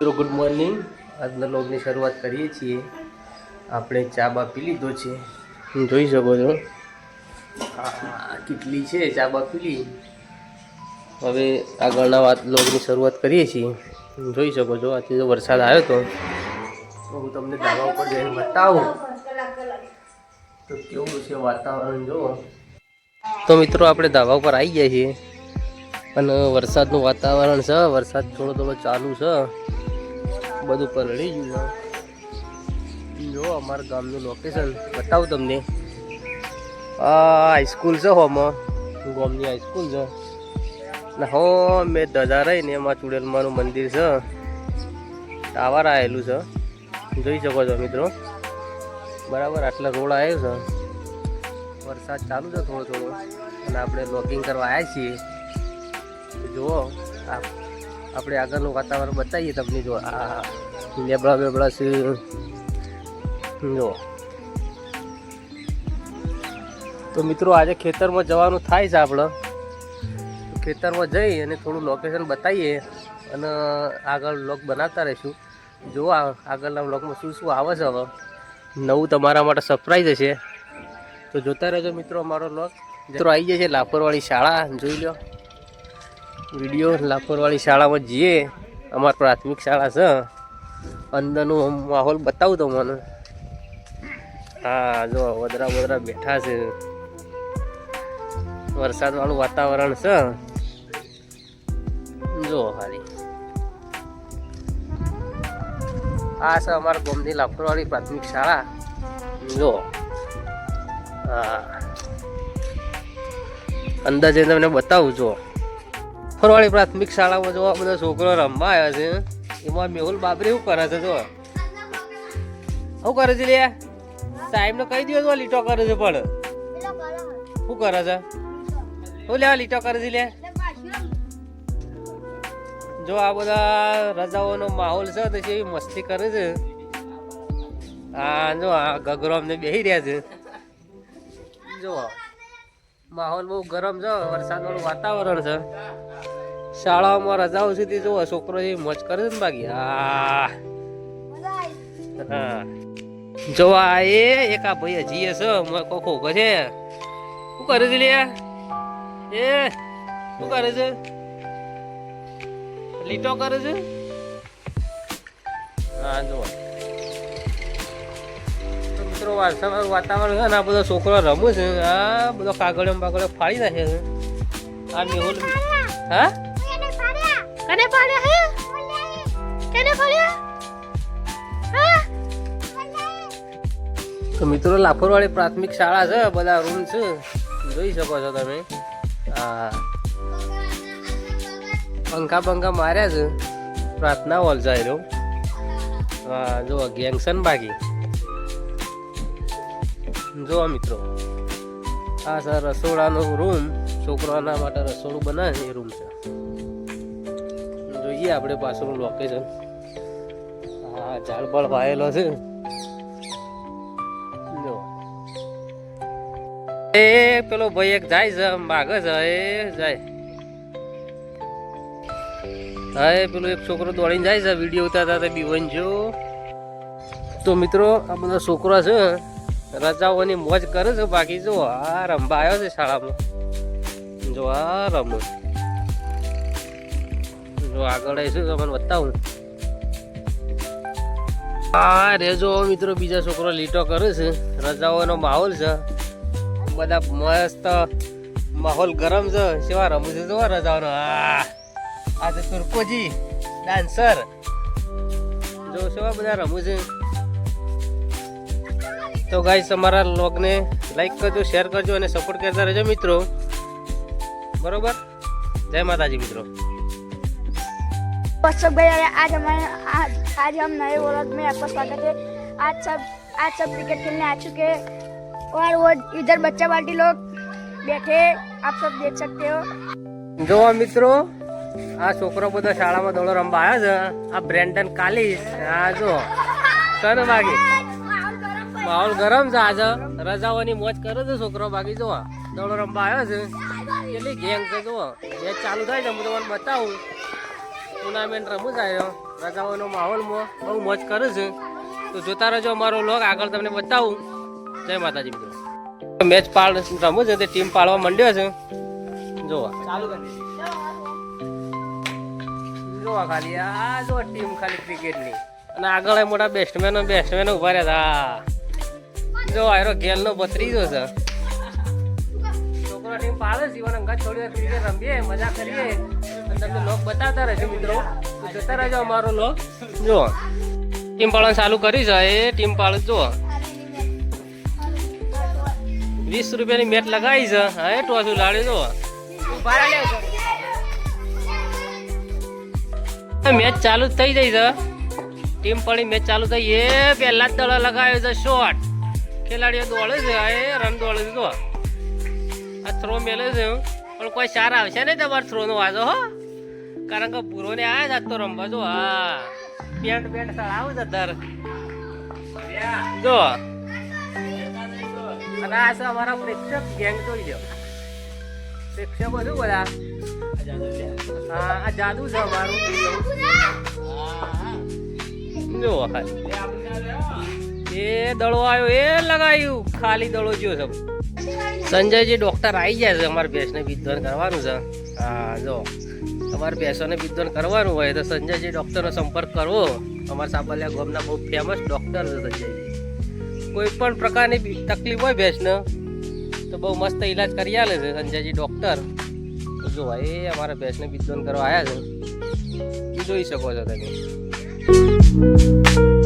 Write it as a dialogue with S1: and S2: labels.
S1: મિત્રો good morning આજના લોગની શરૂઆત કરીએ છીએ. આપણે ચા બા પી લીધો છે. જોઈ શકો છો. કેટલી છે ચા બા પી હવે આગળના વાત લોગની શરૂઆત કરીએ છીએ. હું જોઈ શકો છો, આજે જો વરસાદ આવ્યો તો. હું તમને ધાબા ઉપર જઈને બતાવું. તો કેવું છે વાતાવરણ જો તો મિત્રો, આપણે ધાબા ઉપર આવી ગયા છીએ. અને વરસાદનું વાતાવરણ છે. વરસાદ થોડો થોડો ચાલુ છે. બધું પલળી ગયું જો, અમારા ગામનું લોકેશન બતાવું તમને. આ હાઈસ્કૂલ છે હોમાં ગામની હાઈસ્કૂલ છે. ને હો, મેં ધજા રહીને એમાં ચુડેલમાનું મંદિર છે. ટાવર આવેલું છે. જોઈ શકો છો મિત્રો. બરાબર, આટલા રોડ આવ્યો છે. વરસાદ ચાલુ છે થોડો થોડો. અને આપણે લોગિંગ કરવા આવ્યા છીએ. જુઓ, આ આપણે આગળનું વાતાવરણ બતાવીએ તમને જો આ લેબડા બેબડા છે. જો. તો મિત્રો આજે ખેતરમાં જવાનું થાય છે આપણે. ખેતરમાં જઈ અને થોડું લોકેશન બતાવીએ અને આગળ બ્લોગ બનાવતા રહીશું. જો આગળના બ્લોગમાં શું શું આવે છે હવે. નવું તમારા માટે સરપ્રાઈઝ હશે. તો જોતા રહેજો મિત્રો અમારો બ્લોગ મિત્રો આવી જાય છે લાફરવાળી શાળા, જોઈ લો વીડિયો લાફરવાળી શાળામાં જઈએ. અમારી પ્રાથમિક શાળા છે. અંદરનું માહોલ બતાવું તો મને હા, જો વદરા વદરા બેઠા છે. વરસાદવાળું વાતાવરણ છે. જો ખાલી આ છે અમારા ગોમની લાફરવાળી પ્રાથમિક શાળા. જો. હા. અંદર જઈને તમને બતાવું, જો. ફરવાળી પ્રાથમિક શાળામાં જો બધા છોકરો રમવા આવ્યા છે. એમાં મેહુલ બાબરી શું કરે છે જો? શું કરે છે લે સાહેબ ને કહી દો લીટો કરે છે પણ. શું કરે છે? શું લેવા લીટો કરે છે લે જો આ બધા રજાઓનો માહોલ છે તો કેવી મસ્તી કરે છે. હા, જો આ ગગરો અમને બેસી રહ્યા છે. જો. માહોલ બહુ ગરમ છે, વરસાદવાળું વાતાવરણ છે. શાળાઓમાં રજાઓ સુધી જુઓ, છોકરો એ મોજ કરે છે ને બાકી. હા. જો આ એ, એક આ ભાઈ હજી છે કોખો ઊભો છે. શું કરે છે લે એ, શું કરે છે? લીટો કરે છે? હા જો તો મિત્રો વારસામાં વાતાવરણ છે ને આ બધો છોકરો રમું છે. આ બધો કાગળ ને બાગળિયો ફાડી નાખે છે. આ મેહુલ હા?
S2: કને પાડ્યા હે? કને પાડ્યા
S1: તો મિત્રો લાફરવાળી પ્રાથમિક શાળા છે બધા રૂમ છે. જોઈ શકો છો તમે. હા પંખા પંખા માર્યા છે. પ્રાર્થના હોલ જાય રહ્યો. હા જો ગેંગસન બાકી. જો મિત્રો. આ સર રસોડાનો રૂમ છોકરાના માટે રસોડું બનાવે એ રૂમ છે. જોઈએ આપણે પાછળનું લોકેશન હા ઝાડ વાયેલો છે. જો. એ પેલો ભાઈ એક જાય છે માગે છે, એ જાય. હા, એ પેલો એક છોકરો દોડીને જાય છે વીડિયો ઉતારતા બીવન જો. તો મિત્રો, આ બધા છોકરા છે રજાઓની મોજ કરે છે બાકી જો આ રમવા આવ્યો છે શાળામાં. જો આ રમ જો આગળ આવીશું તો મને બતાવું. હા રેજો મિત્રો, બીજા છોકરો લીટો કરે છે. રજાઓનો માહોલ છે. બધા મસ્ત માહોલ ગરમ છે. સેવા રમું છે જોવા રજાઓનો. આ આ તો સુરકોજી, ડાન્સર. જો સેવા બધા રમું છે. તો ગાઈસ અમારા લોગને લાઈક કરજો શેર કરજો અને સપોર્ટ કરતા રહેજો મિત્રો બરોબર જય માતાજી મિત્રો
S2: व्हाट्सअप भैया आज हमारे आज आज हम नए व्लॉग में आपका स्वागत है आज सब आज सब क्रिकेट खेलने आ चुके हैं और वो इधर बच्चा पार्टी लोग बैठे आप सब देख सकते हो
S1: જો મિત્રો આ છોકરો બધો શાળામાં દોડો રમવા આવ્યા છે આ બ્રેન્ડન કાલીસ આ જો કન બાકી માહોલ ગરમ છે આજે. રજાઓની મોજ કરે છે છોકરો બાકી જો દોડો રમવા આવ્યો છે. કેટલી ગેંગ છે, જુઓ. મેચ ચાલુ થાય છે, હું તમને બતાવું. ટુર્નામેન્ટ રમું જ આવ્યો રજાઓનો માહોલમાં બહુ મોજ કરે છે. તો જોતા રહેજો અમારો લોક આગળ તમને બતાવું. જય માતાજી, મિત્રો. મેચ પાડ રમું છે, તે ટીમ પાડવા માંડ્યો છે. જોવા ચાલુ જોવા ખાલી. આ જો ટીમ ખાલી ક્રિકેટની અને આગળ મોટા બેસ્ટમેનો બેસ્ટમેનો ઊભા રહ્યા હતા. જો આયરો ગેલનો બત્રીજો છે. છોકરો ટીમ પાડે જીવન અંગા થોડી વાર ક્રિકેટ રમીએ, મજા કરીએ. તમને લોક બતાવતા રહેશે મિત્રો. જોતા રહેજો અમારો લોક. જો, ટીમ પાડવાનું ચાલુ કરી છે. એ ટીમ પાડ, જો. વીસ રૂપિયાની મેટ લગાવી છે. હા ટોસું લાડ્યું જો. મેચ ચાલુ થઈ જાય છે. ટીમ પડી મેચ ચાલુ થઈ, એ પહેલા જ દડો લગાવ્યો છે શોર્ટ ખેલાડીઓ દોડે છે આ એ રન દોડે છે તો આ થ્રો મેલે છે પણ કોઈ સાર આવશે નહીં તમારે થ્રો નો વાજો હો. કારણ કે પૂરો ને જ તો રમવા જો હા. પેન્ટ પેન્ટ સળાવું છે તાર જો. અને આ છે અમારા પ્રેક્ષક ગેંગ જોઈ લો પ્રેક્ષકો શું બધા. હા આ જાદુ છે અમારું. જો એ દડો આવ્યો, એ લગાવ્યું ખાલી દડો જો છે. સંજયજી ડોક્ટર આવી જાય છે, અમારે ભેંસને વિદ્વાન કરવાનું છે. હા, જો. તમારે ભેંસોને વિદ્વાન કરવાનું હોય તો સંજયજી ડોક્ટરનો સંપર્ક કરવો. અમારા સાબલિયા ગામના બહુ ફેમસ ડોક્ટર છે સંજયજી. કોઈ પણ પ્રકારની તકલીફ હોય ભેંસને, તો બહુ મસ્ત ઈલાજ કરી આલે છે સંજયજી ડોક્ટર તો જો, એ અમારા ભેંસને વિદ્વાન કરવા આવ્યા છે. જોઈ શકો છો તમે.